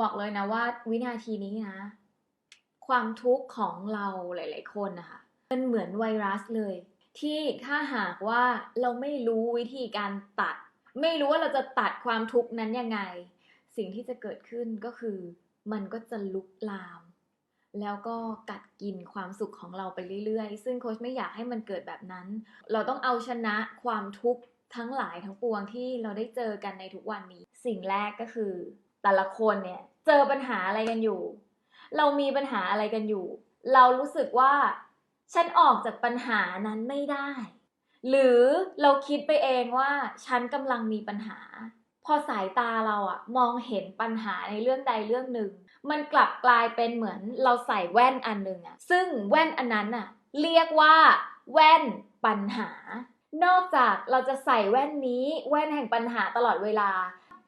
บอกเลยนะว่าวินาทีนี้นะ ความทุกข์ของเราหลาย ๆ คนนะคะมันเหมือนไวรัสเลย ที่ถ้าหากว่าเราไม่รู้วิธีการตัด ไม่รู้ว่าเราจะตัดความทุกข์นั้นยังไง สิ่งที่จะเกิดขึ้นก็คือมันก็จะลุกลาม แล้วก็กัดกินความสุขของเราไปเรื่อย ๆ ซึ่งโค้ชไม่อยากให้มันเกิดแบบนั้น เราต้องเอาชนะความทุกข์ทั้งหลายทั้งปวงที่เราได้เจอกันในทุกวันนี้ สิ่งแรกก็คือ แต่ละคนเนี่ย เจอปัญหาอะไรกันอยู่ เรามีปัญหาอะไรกันอยู่ เรารู้สึกว่า ฉันออกจากปัญหานั้นไม่ได้ หรือเราคิดไปเองว่า ฉันกำลังมีปัญหา พอสายตาเราอะมองเห็นปัญหาในเรื่องใดเรื่องหนึ่ง มันกลับกลายเป็นเหมือนเราใส่แว่นอันหนึ่งอะซึ่งแว่นอันนั้นอะเรียกว่าแว่นปัญหา นอกจากเราจะใส่แว่นนี้ แว่นแห่งปัญหาตลอดเวลา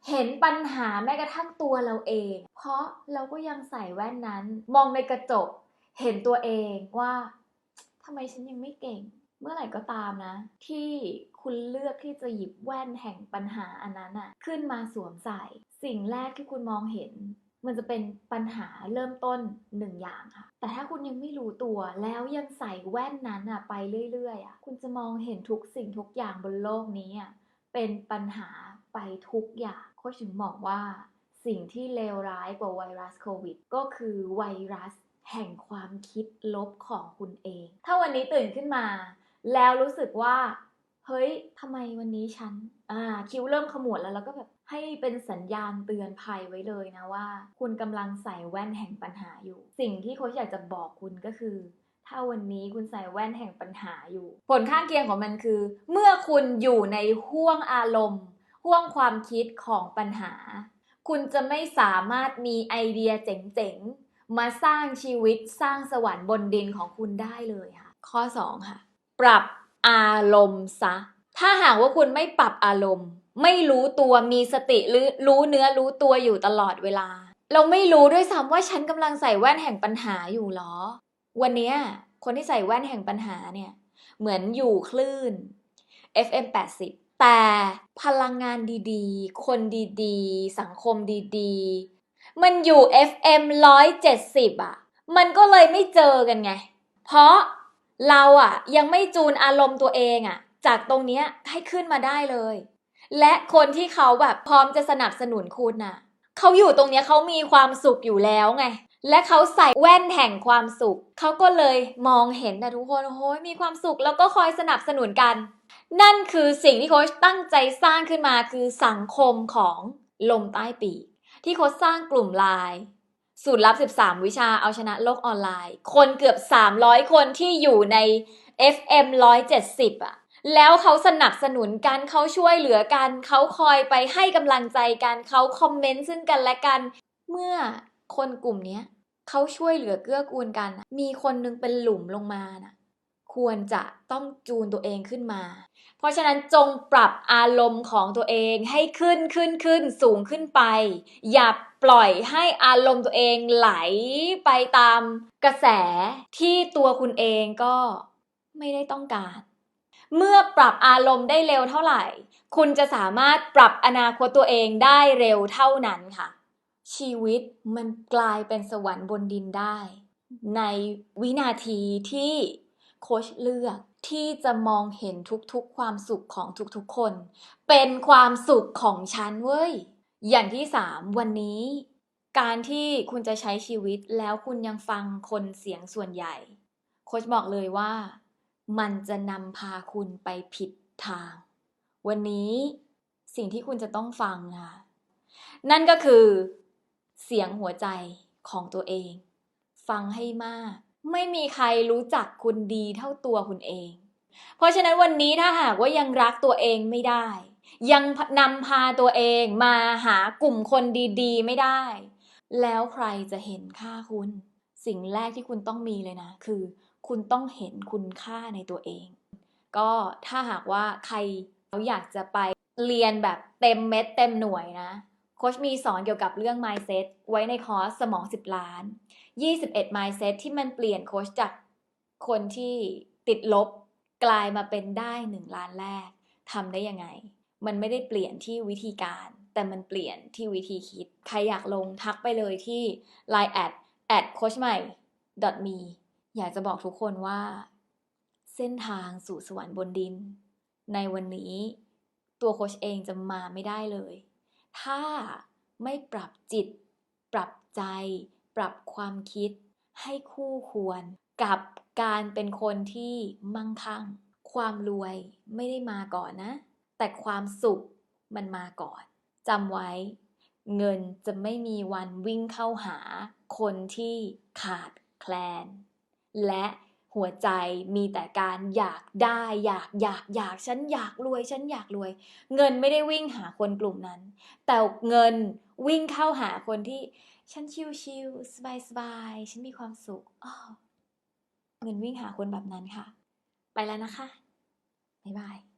เห็นปัญหาแม้กระทั่งตัวเราเอง เพราะเราก็ยังใส่แว่นนั้น มองในกระจก เห็นตัวเองว่าทำไมฉันยังไม่เก่ง เมื่อไหร่ก็ตามนะ ที่คุณเลือกที่จะหยิบแว่นแห่งปัญหาอันนั้นอะขึ้นมาสวมใส่ สิ่งแรกที่คุณมองเห็น มันจะเป็นปัญหาเริ่มต้นหนึ่งอย่างค่ะ แต่ถ้าคุณยังไม่รู้ตัวแล้วยังใส่แว่นนั้นอะไปเรื่อยๆอะคุณจะมองเห็นทุกสิ่งทุกอย่างบนโลกนี้อะเป็นปัญหา ไปทุกอย่างโคชถึงบอกว่า สิ่งที่เลวร้ายกว่าไวรัสโควิด ก็คือไวรัสแห่งความคิดลบของคุณเอง ถ้าวันนี้ตื่นขึ้นมา แล้วรู้สึกว่า เฮ้ยทำไมวันนี้ฉัน อ่า คิ้วเริ่มขมวดแล้วแล้วก็แบบให้เป็นสัญญาณเตือนภัยไว้เลยนะว่า คุณกำลังใส่แว่นแห่งปัญหาอยู่ สิ่งที่โค้ชอยากจะบอกคุณก็คือ ถ้าวันนี้คุณใส่แว่นแห่งปัญหาอยู่ ผลข้างเคียงของมันคือ เมื่อคุณอยู่ในห่วงอารมณ์ ห่วงความคิดของปัญหา คุณจะไม่สามารถมีไอเดียเจ๋งๆ มาสร้างชีวิตสร้างสวรรค์บนดินของคุณได้เลยค่ะ ข้อ 2 ค่ะ ปรับอารมณ์ซะ ถ้าหากว่าคุณไม่ปรับอารมณ์ ไม่รู้ตัวมีสติหรือรู้เนื้อรู้ตัวอยู่ตลอดเวลา เราไม่รู้ด้วยซ้ำว่าฉันกำลังใส่แว่นแห่งปัญหาอยู่หรอ วันนี้คนที่ใส่แว่นแห่งปัญหาเนี่ย เหมือนอยู่คลื่น FM 80 แต่พลังงานดีๆ คนดีๆ สังคมดีๆ มันอยู่ FM 170 อะ มันก็เลยไม่เจอกันไง เพราะเราอะ ยังไม่จูนอารมณ์ตัวเองอะ จากตรงเนี้ยให้ขึ้นมาได้เลย และคนที่เขาแบบพร้อมจะสนับสนุนคุณน่ะเขาอยู่ตรงเนี้ยเขามีความสุขอยู่แล้วไง และเขาใส่แว่นแห่งความสุข เขาก็เลยมองเห็นนะทุกคนโอ้โหมีความสุขแล้วก็คอยสนับสนุนกัน นั่นคือสิ่งที่โค้ชตั้งใจสร้างขึ้นมาคือสังคมของลมใต้ปีก ที่โค้ชสร้างกลุ่มไลน์สูตรลับ 13 วิชาเอาชนะโลกออนไลน์ คนเกือบ 300 คนที่อยู่ใน FM 170 อะ แล้วเขาสนับสนุนกันเขาช่วยเหลือกัน เขาคอยไปให้กำลังใจกันเขาคอมเมนต์ซึ่งกันและกัน เมื่อคนกลุ่มนี้เขาช่วยเหลือเกื้อกูลกัน มีคนนึงเป็นหลุมลงมาน่ะ ควรจะต้องจูนตัวเองขึ้นมา เพราะฉะนั้นจงปรับอารมณ์ของตัวเองให้ขึ้นขึ้นขึ้นสูงขึ้นไป อย่าปล่อยให้อารมณ์ตัวเองไหลไปตามกระแสที่ตัวคุณเองก็ไม่ได้ต้องการ เมื่อปรับอารมณ์ได้เร็วเท่าไหร่ คุณจะสามารถปรับอนาคตตัวเองได้เร็วเท่านั้นค่ะ ชีวิตมันกลายเป็นสวรรค์บนดินได้ ในวินาทีที่ โค้ชเลือกที่จะมองเห็นทุกๆ ความสุขของทุกๆคน เป็นความสุขของฉันเว้ย อย่างที่สามวันนี้ การที่คุณจะใช้ชีวิตแล้วคุณยังฟังคนเสียงส่วนใหญ่ โค้ชบอกเลยว่า มันจะนำพาคุณไปผิดทาง วันนี้สิ่งที่คุณจะต้องฟังค่ะนั่นก็คือ เสียงหัวใจของตัวเอง ฟังให้มาก ไม่มีใครรู้จักคุณดีเท่าตัวคุณเอง เพราะฉะนั้นวันนี้ถ้าหากว่ายังรักตัวเองไม่ได้ ยังนำพาตัวเองมาหากลุ่มคนดีๆ ไม่ได้ แล้วใครจะเห็นค่าคุณ สิ่งแรกที่คุณต้องมีเลยนะ คือ คุณต้องเห็นคุณค่าในตัวเอง ก็ถ้าหากว่าใครเขาอยากจะไปเรียนแบบเต็มเม็ดเต็มหน่วยนะ ค้ชมีสอนเกี่ยวกับเรื่อง mindset ไว้ในคอร์สสมอง 10 ล้าน 21 mindset ที่มันเปลี่ยนโค้ชจากคนที่ติดลบกลายมาเป็นได้ 1 ล้านแรกทำได้ยังไง มันไม่ได้เปลี่ยนที่วิธีการ แต่มันเปลี่ยนที่วิธีคิด ใครอยากลงทักไปเลยที่ line at at coach ใหม่ me อยากจะบอกทุกคนว่า เส้นทางสู่สวรรค์บนดิน ในวันนี้ตัวโคชเองจะมาไม่ได้เลย ถ้าไม่ปรับจิต ปรับใจ ปรับความคิด ให้คู่ควรกับการเป็นคนที่มั่งคั่ง ความรวยไม่ได้มาก่อนนะ แต่ความสุขมันมาก่อนจำไว้ เงินจะไม่มีวันวิ่งเข้าหาคนที่ขาดแคลน และ หัวใจมีแต่การอยากได้อยากอยากอยากฉันอยากรวยฉันอยากรวย เงินไม่ได้วิ่งหาคนกลุ่มนั้น แต่เงินวิ่งเข้าหาคนที่ ฉันชิลๆสบายๆฉันมีความสุขอ๋อเงินวิ่งหาคนแบบนั้นค่ะ ไปแล้วนะคะบ๊ายบาย